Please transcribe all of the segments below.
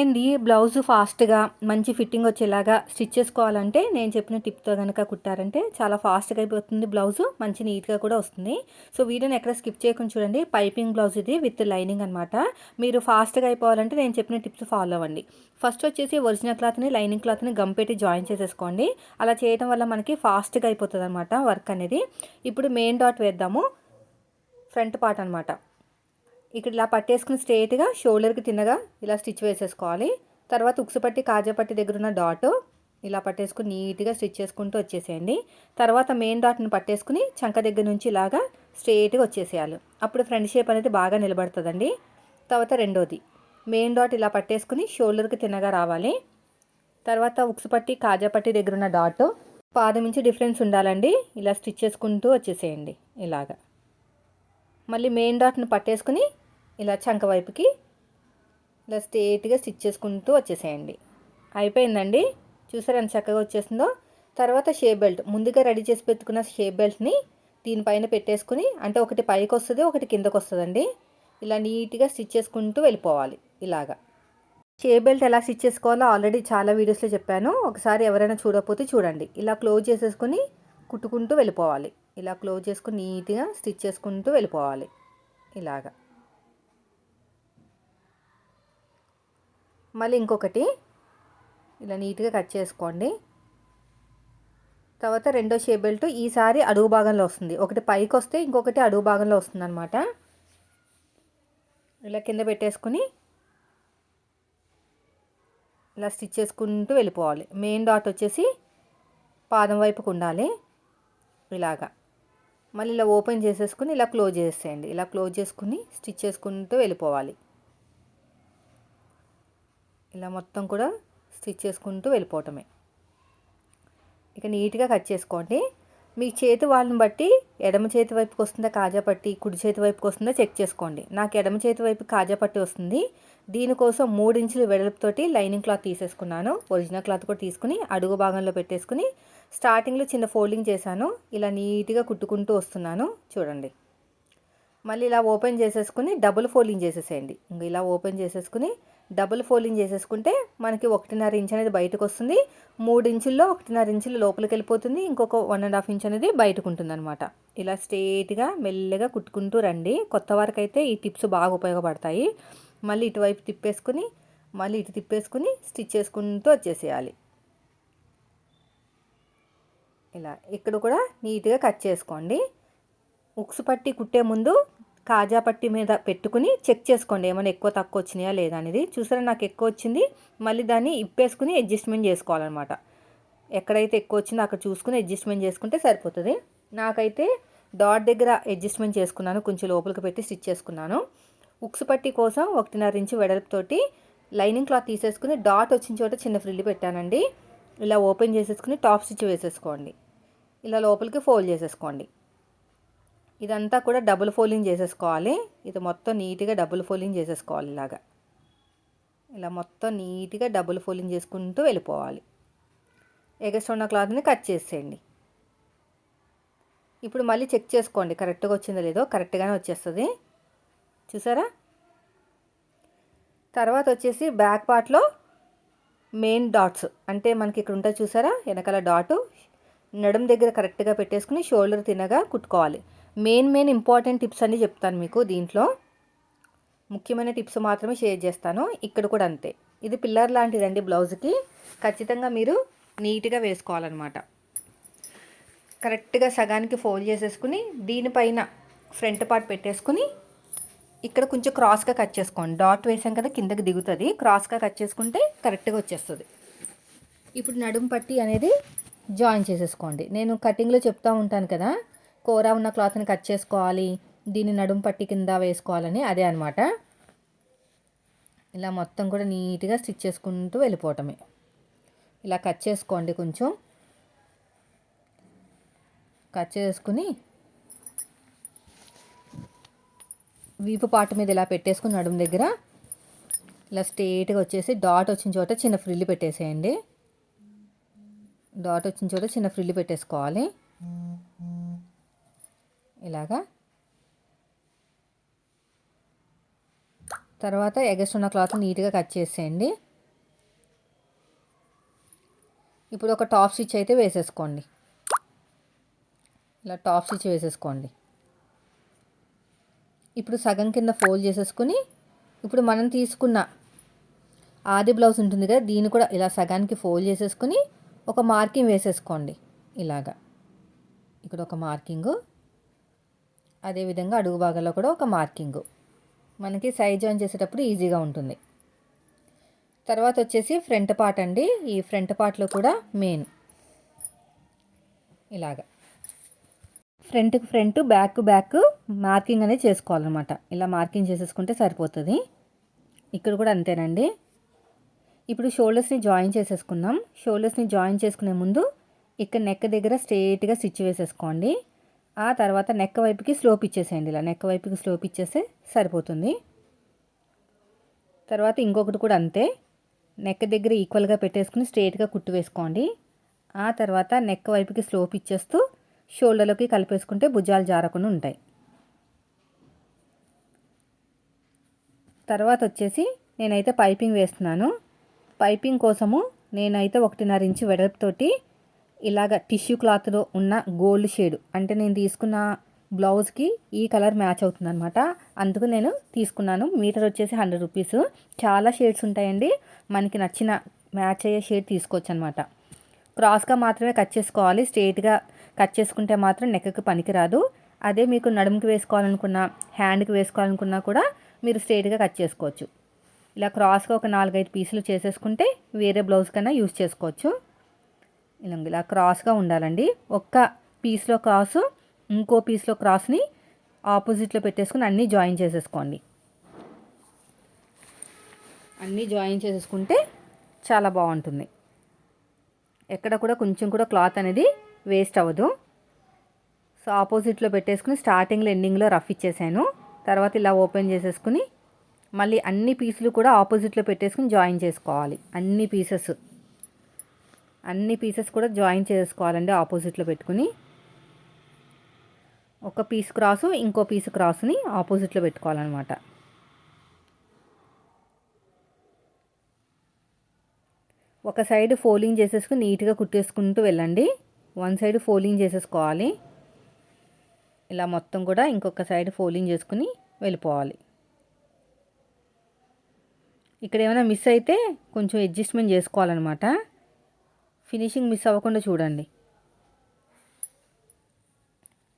అండి బ్లౌజ్ ఫాస్ట్గా మంచి ఫిట్టింగ్ వచ్చేలాగా స్టిచ్ చేసుకోవాలంటే నేను చెప్పిన టిప్తో కనుక కుట్టారంటే చాలా ఫాస్ట్గా అయిపోతుంది బ్లౌజ్ మంచి నీట్గా కూడా వస్తుంది. సో వీడియోని ఎక్కడ స్కిప్ చేయకుండా చూడండి. పైపింగ్ బ్లౌజ్ ఇది విత్ లైనింగ్ అనమాట మీరు ఫాస్ట్గా అయిపోవాలంటే నేను చెప్పిన టిప్స్ ఫాలో అవ్వండి. ఫస్ట్ వచ్చేసి ఒరిజినల్ క్లాత్ని లైనింగ్ క్లాత్ని గమ్ పెట్టి జాయిన్ చేసేసుకోండి. అలా చేయడం వల్ల మనకి ఫాస్ట్గా అయిపోతుంది అనమాట వర్క్ అనేది. ఇప్పుడు మెయిన్ డాట్ వేద్దాము. ఫ్రంట్ పార్ట్ అనమాట ఇక్కడ ఇలా పట్టేసుకుని స్ట్రేట్గా షోల్డర్కి తిన్నగా ఇలా స్టిచ్ వేసేసుకోవాలి. తర్వాత ఉక్సుపట్టి కాజాపట్టి దగ్గర ఉన్న డాట్ ఇలా పట్టేసుకుని నీట్గా స్టిచ్ చేసుకుంటూ వచ్చేసేయండి. తర్వాత మెయిన్ డాట్ని పట్టేసుకుని చంక దగ్గర నుంచి ఇలాగా స్ట్రేట్గా వచ్చేసేయాలి. అప్పుడు ఫ్రంట్ షేప్ అనేది బాగా నిలబడుతుందండి. తర్వాత రెండోది మెయిన్ డాట్ ఇలా పట్టేసుకుని షోల్డర్కి తిన్నగా రావాలి. తర్వాత ఉక్సుపట్టి కాజాపట్టి దగ్గర ఉన్న డాట్ పాదం నుంచి డిఫరెన్స్ ఉండాలండి. ఇలా స్టిచ్ చేసుకుంటూ వచ్చేసేయండి ఇలాగా. మళ్ళీ మెయిన్ డాట్ని పట్టేసుకుని ఇలా చంక వైపుకి ఇలా స్ట్రేట్గా స్టిచ్ చేసుకుంటూ వచ్చేసేయండి. అయిపోయిందండి? చూసారు ఎంత చక్కగా వచ్చేసిందో తర్వాత షేప్ బెల్ట్. ముందుగా రెడీ చేసి పెట్టుకున్న షేప్ బెల్ట్ని దీనిపైన పెట్టేసుకుని అంటే ఒకటి పైకి వస్తుంది ఒకటి కిందకు వస్తుందండి. ఇలా నీట్గా స్టిచ్ చేసుకుంటూ వెళ్ళిపోవాలి ఇలాగా. షేప్ బెల్ట్ ఎలా స్టిచ్ చేసుకోవాలో ఆల్రెడీ చాలా వీడియోస్లో చెప్పాను. ఒకసారి ఎవరైనా చూడకపోతే చూడండి. ఇలా క్లోజ్ చేసేసుకుని కుట్టుకుంటూ వెళ్ళిపోవాలి. ఇలా క్లోజ్ చేసుకుని నీట్గా స్టిచ్ చేసుకుంటూ వెళ్ళిపోవాలి. ఇలాగా. మళ్ళీ ఇంకొకటి. ఇలా నీట్గా కట్ చేసుకోండి. తర్వాత రెండో షే బెల్ట్ ఈసారి అడుగు భాగంలో వస్తుంది. ఒకటి పైకి వస్తే ఇంకొకటి అడుగు భాగంలో వస్తుంది అనమాట ఇలా కింద పెట్టేసుకుని ఇలా స్టిచ్ చేసుకుంటూ వెళ్ళిపోవాలి. మెయిన్ డాట్ వచ్చేసి పాదం వైపుకు ఉండాలి. ఇలాగా. మళ్ళీ ఇలా ఓపెన్ చేసేసుకుని ఇలా క్లోజ్ చేసేయండి. ఇలా క్లోజ్ చేసుకుని స్టిచ్ చేసుకుంటూ వెళ్ళిపోవాలి. ఇలా మొత్తం కూడా స్టిచ్ చేసుకుంటూ వెళ్ళిపోవటమే. ఇక నీట్గా కట్ చేసుకోండి. మీ చేతి వాళ్ళని బట్టి ఎడమ చేతి వైపుకి వస్తుందా కాజా పట్టి కుడి చేతి వైపుకి వస్తుందా చెక్ చేసుకోండి. నాకు ఎడమ చేతి వైపు కాజా పట్టి వస్తుంది. దీనికోసం మూడు ఇంచులు వెడల్పుతోటి లైనింగ్ క్లాత్ తీసేసుకున్నాను. ఒరిజినల్ క్లాత్ కూడా తీసుకుని అడుగు భాగంలో పెట్టేసుకుని స్టార్టింగ్లో చిన్న ఫోల్డింగ్ చేశాను. ఇలా నీట్గా కుట్టుకుంటూ వస్తున్నాను. చూడండి. మళ్ళీ ఇలా ఓపెన్ చేసేసుకుని డబుల్ ఫోల్డింగ్ చేసేసేయండి. ఇంక ఇలా ఓపెన్ చేసేసుకుని డబుల్ ఫోల్డింగ్ చేసేసుకుంటే మనకి ఒకటిన్నర ఇంచ్ అనేది బయటకు వస్తుంది మూడు ఇంచుల్లో ఒకటిన్నర ఇంచులు లోపలికి వెళ్ళిపోతుంది ఇంకొక వన్ అండ్ హాఫ్ ఇంచ్ అనేది బయటకు ఉంటుంది అనమాట ఇలా స్ట్రేట్గా మెల్లగా కుట్టుకుంటూ రండి. కొత్త వారికి అయితే ఈ టిప్స్ బాగా ఉపయోగపడతాయి. మళ్ళీ ఇటువైపు తిప్పేసుకుని మళ్ళీ ఇటు తిప్పేసుకుని స్టిచ్ చేసుకుంటూ వచ్చేసేయాలి. ఇలా ఇక్కడ కూడా నీట్గా కట్ చేసుకోండి. ఉక్సు పట్టి కుట్టే ముందు కాజా పట్టి మీద పెట్టుకుని చెక్ చేసుకోండి. ఏమైనా ఎక్కువ తక్కువ వచ్చినాయా లేదా అనేది. చూసారా నాకు ఎక్కువ వచ్చింది. మళ్ళీ దాన్ని ఇప్పేసుకుని అడ్జస్ట్మెంట్ చేసుకోవాలన్నమాట. ఎక్కడైతే ఎక్కువ వచ్చిందో అక్కడ చూసుకుని అడ్జస్ట్మెంట్ చేసుకుంటే సరిపోతుంది. నాకైతే డాట్ దగ్గర అడ్జస్ట్మెంట్ చేసుకున్నాను. కొంచెం లోపలికి పెట్టి స్టిచ్ చేసుకున్నాను. ఉక్స్ పట్టి కోసం ఒకటిన్నర ఇంచు వెడల్పుతోటి లైనింగ్ క్లాత్ తీసేసుకుని డాట్ వచ్చిన చోట చిన్న ఫ్రిల్లు పెట్టానండి. ఇలా ఓపెన్ చేసేసుకుని టాప్ స్టిచ్ వేసేసుకోండి. ఇలా లోపలికి ఫోల్డ్ చేసేసుకోండి. ఇదంతా కూడా డబుల్ ఫోల్డింగ్ చేసేసుకోవాలి. ఇది మొత్తం నీట్గా డబుల్ ఫోల్డింగ్ చేసేసుకోవాలి ఇలాగా. ఇలా మొత్తం నీట్గా డబుల్ ఫోల్డింగ్ చేసుకుంటూ వెళ్ళిపోవాలి. ఎగస్ట్ ఉన్న క్లాత్ని కట్ చేసేయండి. ఇప్పుడు మళ్ళీ చెక్ చేసుకోండి. కరెక్ట్గా వచ్చిందో లేదో కరెక్ట్గానే వచ్చేస్తుంది. చూసారా? తర్వాత వచ్చేసి బ్యాక్ పార్ట్లో మెయిన్ డాట్స్. అంటే మనకి ఇక్కడ ఉంటుంది చూసారా? వెనకాల డాటు. నడుం దగ్గర కరెక్ట్గా పెట్టేసుకుని షోల్డర్ తినగా కుట్టుకోవాలి. మెయిన్ మెయిన్ ఇంపార్టెంట్ టిప్స్ అన్నీ చెప్తాను మీకు దీంట్లో. ముఖ్యమైన టిప్స్ మాత్రమే షేర్ చేస్తాను. ఇక్కడ కూడా అంతే. ఇది పిల్లర్ లాంటిదండి బ్లౌజ్కి. ఖచ్చితంగా మీరు నీట్గా వేసుకోవాలన్నమాట. కరెక్ట్గా సగానికి ఫోల్డ్ చేసేసుకుని దీనిపైన ఫ్రంట్ పార్ట్ పెట్టేసుకుని ఇక్కడ కొంచెం క్రాస్గా కట్ చేసుకోండి. డాట్ వేసాం కదా కిందకి దిగుతుంది. క్రాస్గా కట్ చేసుకుంటే కరెక్ట్గా వచ్చేస్తుంది. ఇప్పుడు నడుము పట్టి అనేది జాయిన్ చేసేసుకోండి. నేను కటింగ్లో చెప్తూ ఉంటాను కదా కూర ఉన్న క్లాత్ని కట్ చేసుకోవాలి దీన్ని నడుము పట్టి కింద వేసుకోవాలని అదే అనమాట ఇలా మొత్తం కూడా నీట్గా స్టిచ్ చేసుకుంటూ వెళ్ళిపోవటమే. ఇలా కట్ చేసుకోండి కొంచెం. కట్ చేసుకుని వీపు పాట మీద ఇలా పెట్టేసుకుని నడుము దగ్గర ఇలా స్ట్రేట్గా వచ్చేసి డాట్ వచ్చిన చోట చిన్న ఫ్రిల్లు పెట్టేసేయండి. డాట్ వచ్చిన చోట చిన్న ఫ్రిల్లు పెట్టేసుకోవాలి. ఇలాగా. తర్వాత ఎగస్ట్ ఉన్న క్లాత్ నీట్గా కట్ చేసేయండి. ఇప్పుడు ఒక టాప్ స్టిచ్ అయితే వేసేసుకోండి. ఇలా టాప్ స్టిచ్ వేసేసుకోండి. ఇప్పుడు సగం కింద ఫోల్డ్ చేసేసుకుని ఇప్పుడు మనం తీసుకున్న ఆది బ్లౌజ్ ఉంటుంది కదా దీన్ని కూడా ఇలా సగానికి ఫోల్డ్ చేసేసుకుని ఒక మార్కింగ్ వేసేసుకోండి. ఇలాగా. ఇక్కడ ఒక మార్కింగు. అదేవిధంగా అడుగు భాగంలో కూడా ఒక మార్కింగు. మనకి సైజ్ జాయిన్ చేసేటప్పుడు ఈజీగా ఉంటుంది. తర్వాత వచ్చేసి ఫ్రంట్ పార్ట్ అండి. ఈ ఫ్రంట్ పార్ట్లో కూడా మెయిన్. ఇలాగా. ఫ్రంట్కి ఫ్రంట్ బ్యాక్ బ్యాక్ మార్కింగ్ అనేది చేసుకోవాలన్నమాట. ఇలా మార్కింగ్ చేసేసుకుంటే సరిపోతుంది. ఇక్కడ కూడా అంతేనండి. ఇప్పుడు షోల్డర్స్ని జాయిన్ చేసేసుకుందాం. షోల్డర్స్ని జాయిన్ చేసుకునే ముందు ఇక్కడ నెక్ దగ్గర స్ట్రేట్గా స్టిచ్ వేసేసుకోండి. ఆ తర్వాత నెక్క వైపుకి స్లోప్ ఇచ్చేసేయండి ఇలా. నెక్క వైపుకి స్లోప్ ఇచ్చేస్తే సరిపోతుంది. తర్వాత ఇంకొకటి కూడా అంతే. నెక్క దగ్గర ఈక్వల్గా పెట్టేసుకుని స్ట్రేట్గా కుట్టు వేసుకోండి. ఆ తర్వాత నెక్క వైపుకి స్లోప్ ఇచ్చేస్తూ షోల్డర్లోకి కలిపేసుకుంటే భుజాలు జారకుండా ఉంటాయి. తర్వాత వచ్చేసి నేనైతే పైపింగ్ వేస్తున్నాను. పైపింగ్ కోసము నేనైతే ఒకటిన్నర ఇంచు వెడల్పుతోటి ఇలాగ టిష్యూ క్లాత్లో ఉన్న గోల్డ్ షేడ్ అంటే నేను తీసుకున్న బ్లౌజ్కి ఈ కలర్ మ్యాచ్ అవుతుంది అనమాట అందుకు నేను తీసుకున్నాను. మీటర్ వచ్చేసి హండ్రెడ్ రూపీస్. చాలా షేడ్స్ ఉంటాయండి. మనకి నచ్చిన మ్యాచ్ అయ్యే షేడ్ తీసుకోవచ్చు అనమాట క్రాస్గా మాత్రమే కట్ చేసుకోవాలి. స్ట్రేట్గా కట్ చేసుకుంటే మాత్రం నెక్కకి పనికిరాదు. అదే మీకు నడుముకి వేసుకోవాలనుకున్నా హ్యాండ్కి వేసుకోవాలనుకున్నా కూడా మీరు స్ట్రేట్గా కట్ చేసుకోవచ్చు. ఇలా క్రాస్గా ఒక నాలుగైదు పీసులు చేసేసుకుంటే వేరే బ్లౌజ్ కన్నా యూస్ చేసుకోవచ్చు. ఇలా ఇలా క్రాస్గా ఉండాలండి. ఒక్క పీస్లో క్రాసు ఇంకో పీస్లో క్రాస్ని ఆపోజిట్లో పెట్టేసుకుని అన్నీ జాయిన్ చేసేసుకోండి. అన్నీ జాయిన్ చేసేసుకుంటే చాలా బాగుంటుంది. ఎక్కడ కూడా కొంచెం కూడా క్లాత్ అనేది వేస్ట్ అవ్వదు. సో ఆపోజిట్లో పెట్టేసుకుని స్టార్టింగ్లో ఎండింగ్లో రఫ్ ఇచ్చేసాను. తర్వాత ఇలా ఓపెన్ చేసేసుకుని మళ్ళీ అన్ని పీసులు కూడా ఆపోజిట్లో పెట్టేసుకుని జాయిన్ చేసుకోవాలి. అన్ని పీసెస్. అన్ని పీసెస్ కూడా జాయిన్ చేసుకోవాలండి ఆపోజిట్లో పెట్టుకుని. ఒక పీస్ క్రాసు ఇంకో పీస్ క్రాస్ని ఆపోజిట్లో పెట్టుకోవాలన్నమాట. ఒక సైడ్ ఫోల్డింగ్ చేసేసుకుని నీట్గా కుట్టేసుకుంటూ వెళ్ళండి. వన్ సైడ్ ఫోల్డింగ్ చేసేసుకోవాలి. ఇలా మొత్తం కూడా ఇంకొక సైడ్ ఫోల్డింగ్ చేసుకుని వెళ్ళిపోవాలి. ఇక్కడ ఏమైనా మిస్ అయితే కొంచెం అడ్జస్ట్మెంట్ చేసుకోవాలన్నమాట. ఫినిషింగ్ మిస్ అవ్వకుండా చూడండి.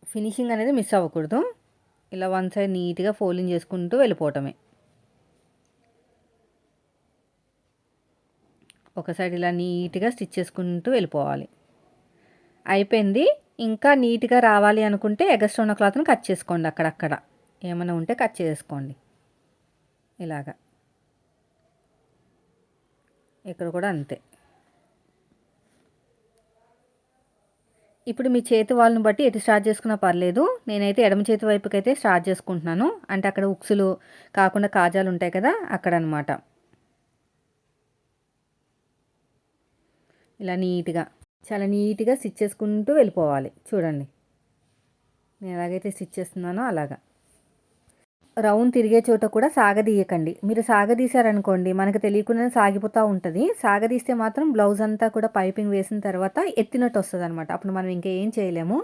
ఫినిషింగ్ అనేది మిస్ అవ్వకూడదు. ఇలా వన్ సైడ్ నీట్గా ఫోల్డింగ్ చేసుకుంటూ వెళ్ళిపోవటమే. ఒక సైడ్ ఇలా నీట్గా స్టిచ్ చేసుకుంటూ వెళ్ళిపోవాలి. అయిపోయింది. ఇంకా నీట్గా రావాలి అనుకుంటే ఎగస్ట్రా ఉన్న క్లాత్ని కట్ చేసుకోండి అక్కడక్కడ. ఏమైనా ఉంటే కట్ చేసుకోండి. ఇలాగా. ఇక్కడ కూడా అంతే. ఇప్పుడు మీ చేతి వాళ్ళని బట్టి ఎటు స్టార్ట్ చేసుకున్నా పర్లేదు. నేనైతే ఎడమ చేతి వైపుకి అయితే స్టార్ట్ చేసుకుంటున్నాను. అంటే అక్కడ ఉక్సులు కాకుండా కాజాలు ఉంటాయి కదా అక్కడ అనమాట ఇలా నీట్గా చాలా నీట్గా స్టిచ్ చేసుకుంటూ వెళ్ళిపోవాలి. చూడండి. నేను ఎలాగైతే స్టిచ్ చేస్తున్నానో అలాగా. రౌండ్ తిరిగే చోట కూడా సాగదీయకండి. మీరు సాగదీశారనుకోండి మనకు తెలియకుండా సాగిపోతూ ఉంటుంది. సాగదీస్తే మాత్రం బ్లౌజ్ అంతా కూడా పైపింగ్ వేసిన తర్వాత ఎత్తినట్టు వస్తుంది అనమాట అప్పుడు మనం ఇంకా ఏం చేయలేము.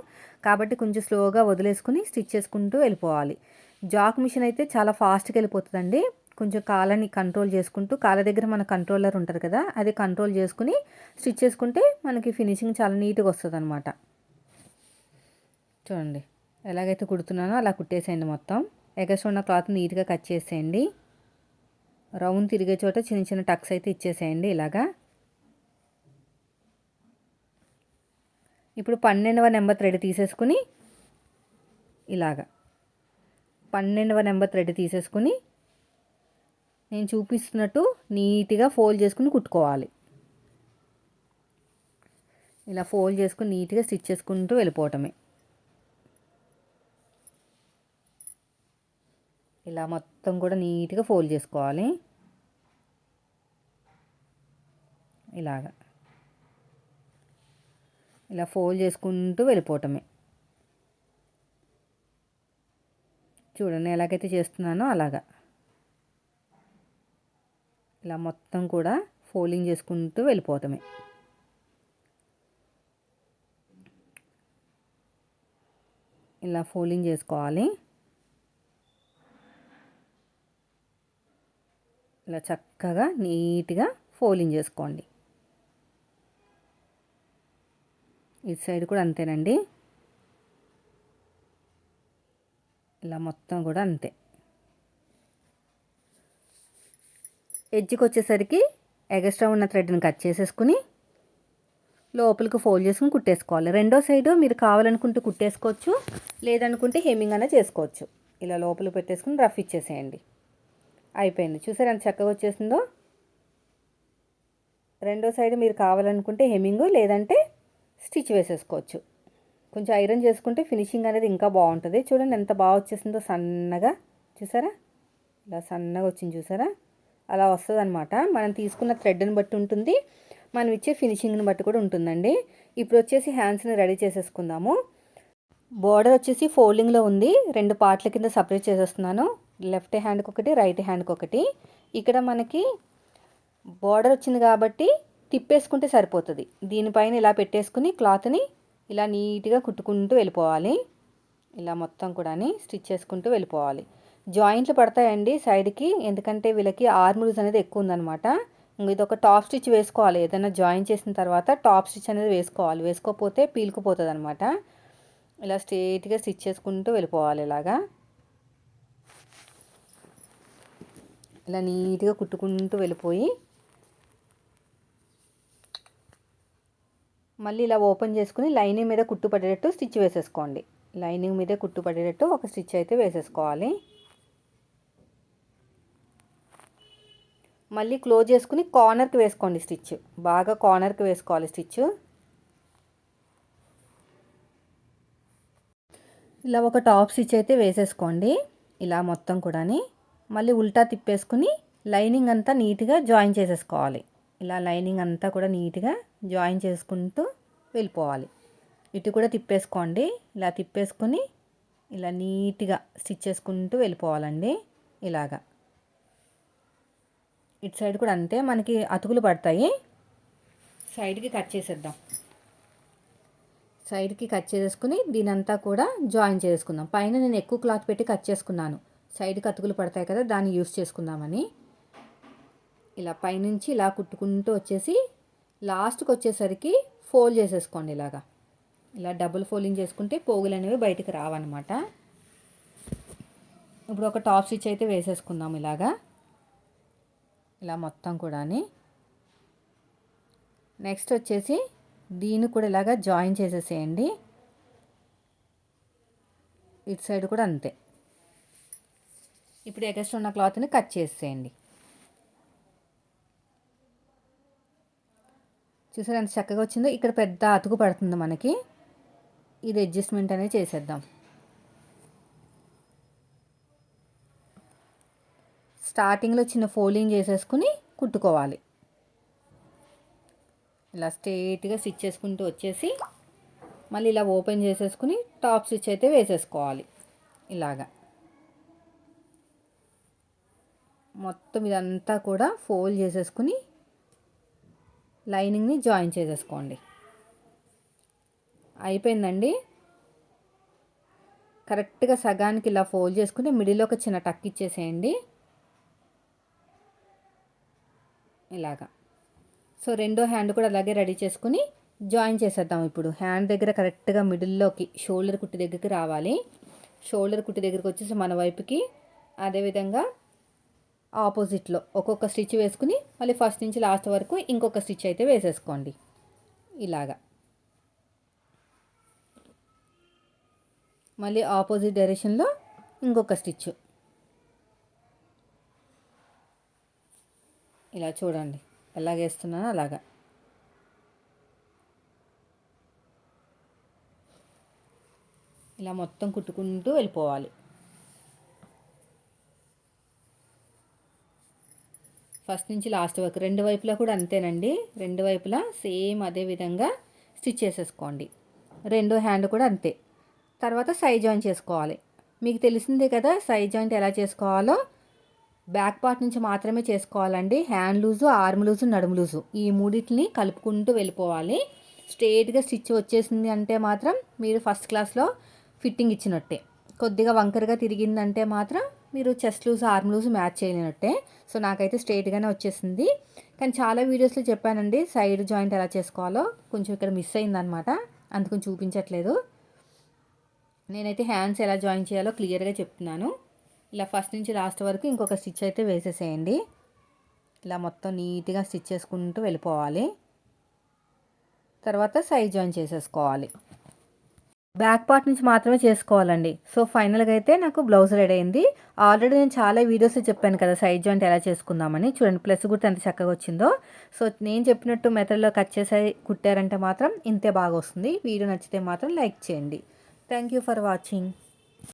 కాబట్టి కొంచెం స్లోగా వదిలేసుకుని స్టిచ్ చేసుకుంటూ వెళ్ళిపోవాలి. జాక్ మిషన్ అయితే చాలా ఫాస్ట్గా వెళ్ళిపోతుందండి. కొంచెం కాలని కంట్రోల్ చేసుకుంటూ కాళ్ళ దగ్గర మన కంట్రోలర్ ఉంటుంది కదా అది కంట్రోల్ చేసుకుని స్టిచ్ చేసుకుంటే మనకి ఫినిషింగ్ చాలా నీట్గా వస్తుంది అనమాట చూడండి ఎలాగైతే కుడుతున్నానో అలా కుట్టేసేయండి మొత్తం. ఎగస్ట్ ఉన్న క్లాత్ నీట్గా కట్ చేసేయండి. రౌండ్ తిరిగే చోట చిన్న చిన్న టక్స్ అయితే ఇచ్చేసేయండి ఇలాగా. ఇప్పుడు పన్నెండవ నెంబర్ థ్రెడ్ తీసేసుకుని ఇలాగా. పన్నెండవ నెంబర్ థ్రెడ్ తీసేసుకుని నేను చూపిస్తున్నట్టు నీట్గా ఫోల్డ్ చేసుకుని కుట్టుకోవాలి. ఇలా ఫోల్డ్ చేసుకుని నీట్గా స్టిచ్ చేసుకుంటూ వెళ్ళిపోవటమే. ఇలా మొత్తం కూడా నీట్గా ఫోల్డ్ చేసుకోవాలి. ఇలాగా. ఇలా ఫోల్డ్ చేసుకుంటూ వెళ్ళిపోవటమే. చూడండి ఎలాగైతే చేస్తున్నానో అలాగా. ఇలా మొత్తం కూడా ఫోల్డింగ్ చేసుకుంటూ వెళ్ళిపోతామే ఇలా ఫోల్డింగ్ చేసుకోవాలి. ఇలా చక్కగా నీట్గా ఫోల్డింగ్ చేసుకోండి. ఇటు సైడ్ కూడా అంతేనండి. ఇలా మొత్తం కూడా అంతే. ఎడ్జ్కి వచ్చేసరికి ఎగస్ట్రా ఉన్న థ్రెడ్ని కట్ చేసేసుకుని లోపలికి ఫోల్డ్ చేసుకుని కుట్టేసుకోవాలి. రెండో సైడు మీరు కావాలనుకుంటే కుట్టేసుకోవచ్చు లేదనుకుంటే హెమ్మింగ్ అన్న చేసుకోవచ్చు. ఇలా లోపలికి పెట్టేసుకుని రఫ్ ఇచ్చేసేయండి. అయిపోయింది. చూసారు ఎంత చక్కగా వచ్చేసిందో? రెండో సైడ్ మీరు కావాలనుకుంటే హెమ్మింగ్ లేదంటే స్టిచ్ వేసేసుకోవచ్చు. కొంచెం ఐరన్ చేసుకుంటే ఫినిషింగ్ అనేది ఇంకా బాగుంటుంది. చూడండి ఎంత బాగా వచ్చేసిందో సన్నగా. చూసారా? ఇలా సన్నగా వచ్చింది చూసారా? అలా వస్తుంది అనమాట మనం తీసుకున్న థ్రెడ్ని బట్టి ఉంటుంది. మనం ఇచ్చే ఫినిషింగ్ని బట్టి కూడా ఉంటుందండి. ఇప్పుడు వచ్చేసి హ్యాండ్స్ని రెడీ చేసేసుకుందాము. బోర్డర్ వచ్చేసి ఫోల్డింగ్లో ఉంది. రెండు పార్ట్ల కింద సపరేట్ చేసేస్తున్నాను. లెఫ్ట్ హ్యాండ్కి ఒకటి రైట్ హ్యాండ్కి ఒకటి. ఇక్కడ మనకి బోర్డర్ వచ్చింది కాబట్టి తిప్పేసుకుంటే సరిపోతుంది. దీనిపైన ఇలా పెట్టేసుకుని క్లాత్ని ఇలా నీట్గా కుట్టుకుంటూ వెళ్ళిపోవాలి. ఇలా మొత్తం కూడా స్టిచ్ చేసుకుంటూ వెళ్ళిపోవాలి. జాయింట్లు పడతాయండి సైడ్కి ఎందుకంటే వీళ్ళకి ఆర్మ్ లూజ్ అనేది ఎక్కువ ఉందనమాట ఇది ఒక టాప్ స్టిచ్ వేసుకోవాలి. ఏదైనా జాయిన్ చేసిన తర్వాత టాప్ స్టిచ్ అనేది వేసుకోవాలి. వేసుకోకపోతే పీలుకుపోతుంది అనమాట ఇలా స్ట్రేట్గా స్టిచ్ చేసుకుంటూ వెళ్ళిపోవాలి ఇలాగా. ఇలా నీట్గా కుట్టుకుంటూ వెళ్ళిపోయి మళ్ళీ ఇలా ఓపెన్ చేసుకుని లైనింగ్ మీద కుట్టు పడేటట్టు స్టిచ్ వేసేసుకోండి. లైనింగ్ మీద కుట్టు పడేటట్టు ఒక స్టిచ్ అయితే వేసేసుకోవాలి. మళ్ళీ క్లోజ్ చేసుకుని కార్నర్కి వేసుకోండి స్టిచ్. బాగా కార్నర్కి వేసుకోవాలి స్టిచ్. ఇలా ఒక టాప్ స్టిచ్ అయితే వేసేసుకోండి. ఇలా మొత్తం కూడాని. మళ్ళీ ఉల్టా తిప్పేసుకుని లైనింగ్ అంతా నీట్గా జాయిన్ చేసేసుకోవాలి. ఇలా లైనింగ్ అంతా కూడా నీట్గా జాయిన్ చేసుకుంటూ వెళ్ళిపోవాలి. ఇటు కూడా తిప్పేసుకోండి. ఇలా తిప్పేసుకుని ఇలా నీట్గా స్టిచ్ చేసుకుంటూ వెళ్ళిపోవాలండి ఇలాగా. ఇటు సైడ్ కూడా అంతే మనకి అతుకులు పడతాయి. సైడ్కి కట్ చేసేద్దాం. సైడ్కి కట్ చేసేసుకుని దీనంతా కూడా జాయిన్ చేసుకుందాం. పైన నేను ఎక్కువ క్లాత్ పెట్టి కట్ చేసుకున్నాను. సైడ్కి అతుకులు పడతాయి కదా దాన్ని యూస్ చేసుకుందామని. ఇలా పైనుంచి ఇలా కుట్టుకుంటూ వచ్చేసి లాస్ట్కి వచ్చేసరికి ఫోల్డ్ చేసేసుకోండి ఇలాగా. ఇలా డబుల్ ఫోల్డింగ్ చేసుకుంటే పోగులు అనేవి బయటకు రావన్నమాట. ఇప్పుడు ఒక టాప్ స్టిచ్ అయితే వేసేసుకుందాం ఇలాగా. ఇలా మొత్తం కూడా నెక్స్ట్ వచ్చేసి దీన్ని కూడా ఇలాగా జాయిన్ చేసేసేయండి. ఇటు సైడ్ కూడా అంతే. ఇప్పుడు ఎగస్ట్ ఉన్న క్లాత్ని కట్ చేసేయండి. చూసారు ఎంత చక్కగా వచ్చిందో? ఇక్కడ పెద్ద అతుకు పడుతుంది మనకి. ఇది అడ్జస్ట్మెంట్ అనేది చేసేద్దాం. స్టార్టింగ్లో చిన్న ఫోల్డింగ్ చేసేసుకుని కుట్టుకోవాలి. ఇలా స్ట్రేట్గా స్టిచ్ చేసుకుంటూ వచ్చేసి మళ్ళీ ఇలా ఓపెన్ చేసేసుకుని టాప్ స్టిచ్ అయితే వేసేసుకోవాలి. ఇలాగా. మొత్తం ఇదంతా కూడా ఫోల్డ్ చేసేసుకుని లైనింగ్ని జాయిన్ చేసేసుకోండి. అయిపోయిందండి. కరెక్ట్గా సగానికి ఇలా ఫోల్డ్ చేసుకుని మిడిల్లో ఒక చిన్న టక్ ఇచ్చేసేయండి. ఇలాగా. సో రెండో హ్యాండ్ కూడా అలాగే రెడీ చేసుకుని జాయిన్ చేసేద్దాం ఇప్పుడు. హ్యాండ్ దగ్గర కరెక్ట్గా మిడిల్లోకి షోల్డర్ కుట్టి దగ్గరికి రావాలి. షోల్డర్ కుట్టి దగ్గరికి వచ్చేసి మన వైపుకి అదేవిధంగా ఆపోజిట్లో. ఒక్కొక్క స్టిచ్ వేసుకుని మళ్ళీ ఫస్ట్ నుంచి లాస్ట్ వరకు ఇంకొక స్టిచ్ అయితే వేసేసుకోండి. ఇలాగా. మళ్ళీ ఆపోజిట్ డైరెక్షన్లో ఇంకొక స్టిచ్. ఇలా చూడండి. ఎలాగేస్తున్నానో అలాగా. ఇలా మొత్తం కుట్టుకుంటూ వెళ్ళిపోవాలి. ఫస్ట్ నుంచి లాస్ట్ వరకు రెండు వైపులా కూడా అంతేనండి. రెండు వైపులా సేమ్ అదే విధంగా స్టిచ్ చేసేసుకోండి. రెండో హ్యాండ్ కూడా అంతే. తర్వాత సైడ్ జాయిన్ చేసుకోవాలి. మీకు తెలిసిందే కదా సైడ్ జాయింట్ ఎలా చేసుకోవాలో? బ్యాక్ పార్ట్ నుంచి మాత్రమే చేసుకోవాలండి. హ్యాండ్ లూజు ఆర్మ్ లూజు నడుము లూజు ఈ మూడింటిని కలుపుకుంటూ వెళ్ళిపోవాలి. స్ట్రేట్గా స్టిచ్ వచ్చేసింది అంటే మాత్రం మీరు ఫస్ట్ క్లాస్లో ఫిట్టింగ్ ఇచ్చినట్టే. కొద్దిగా వంకరగా తిరిగిందంటే మాత్రం మీరు chest loose arm loose match చేయలేనట్టే. So నాకైతే స్ట్రైట్గానే వచ్చేసింది. కానీ చాలా వీడియోస్లో చెప్పానండి సైడ్ జాయింట్ ఎలా చేసుకోవాలో. కొంచెం ఇక్కడ మిస్ అయిందనమాట అందుకని చూపించట్లేదు. నేనైతే హ్యాండ్స్ ఎలా జాయిన్ చేయాలో క్లియర్గా చెప్తున్నాను. ఇలా ఫస్ట్ నుంచి లాస్ట్ వరకు ఇంకొక స్టిచ్ అయితే వేసేసేయండి. ఇలా మొత్తం నీట్గా స్టిచ్ చేసుకుంటూ వెళ్ళిపోవాలి. తర్వాత సైడ్ జాయిన్ చేసేసుకోవాలి. బ్యాక్ పార్ట్ నుంచి మాత్రమే చేసుకోవాలండి. సో ఫైనల్గా అయితే నాకు బ్లౌజ్ రెడీ అయింది. ఆల్రెడీ నేను చాలా వీడియోస్ చెప్పాను కదా సైడ్ జాయింట్ ఎలా చేసుకుందామని. చూడండి ప్లస్ గుర్తు ఎంత చక్కగా వచ్చిందో. సో నేను చెప్పినట్టు మెథడ్లో కట్ చేసి కుట్టారంటే మాత్రం ఇంతే బాగా వస్తుంది. వీడియో నచ్చితే మాత్రం లైక్ చేయండి. Thank you for watching.